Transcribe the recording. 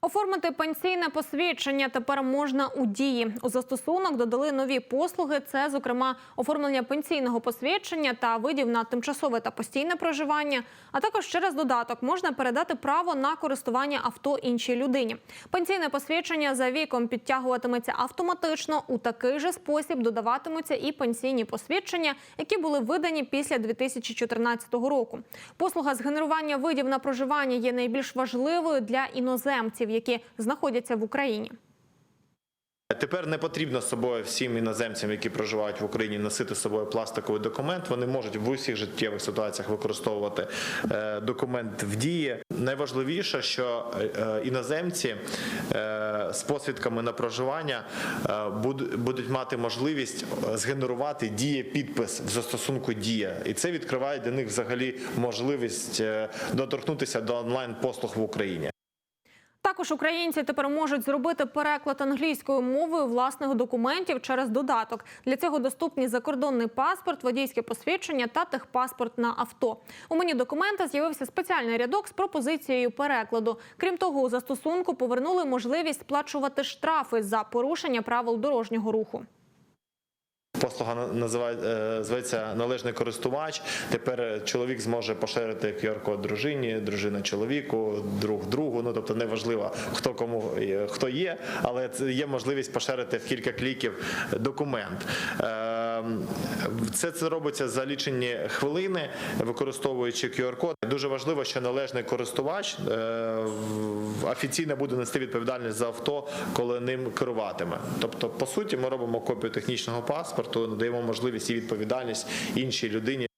Оформити пенсійне посвідчення тепер можна у дії. У застосунок додали нові послуги. Це, зокрема, оформлення пенсійного посвідчення та видів на тимчасове та постійне проживання. А також через додаток можна передати право на користування авто іншій людині. Пенсійне посвідчення за віком підтягуватиметься автоматично. У такий же спосіб додаватимуться і пенсійні посвідчення, які були видані після 2014 року. Послуга з генерування видів на проживання є найбільш важливою для іноземців, які знаходяться в Україні. Тепер не потрібно з собою всім іноземцям, які проживають в Україні, носити з собою пластиковий документ. Вони можуть в усіх життєвих ситуаціях використовувати е, документ в дії. Найважливіше, що е, іноземці е, з посвідками на проживання будуть мати можливість згенерувати діє підпис в застосунку Дія, і це відкриває для них взагалі можливість доторкнутися до онлайн послуг в Україні. Також українці тепер можуть зробити переклад англійською мовою власних документів через додаток. Для цього доступні закордонний паспорт, водійське посвідчення та техпаспорт на авто. У мені документа з'явився спеціальний рядок з пропозицією перекладу. Крім того, у застосунку повернули можливість сплачувати штрафи за порушення правил дорожнього руху. Послуга називається називає, е, належний користувач. Тепер чоловік зможе поширити QR-код дружині, дружина чоловіку, друг другу. Ну тобто неважливо, хто кому е, хто є, але є можливість поширити в кілька кліків документ. Е, Це це робиться за лічені хвилини, використовуючи QR-код. Дуже важливо, що належний користувач е, офіційно буде нести відповідальність за авто, коли ним керуватиме. Тобто, по суті, ми робимо копію технічного паспорту, надаємо можливість і відповідальність іншій людині.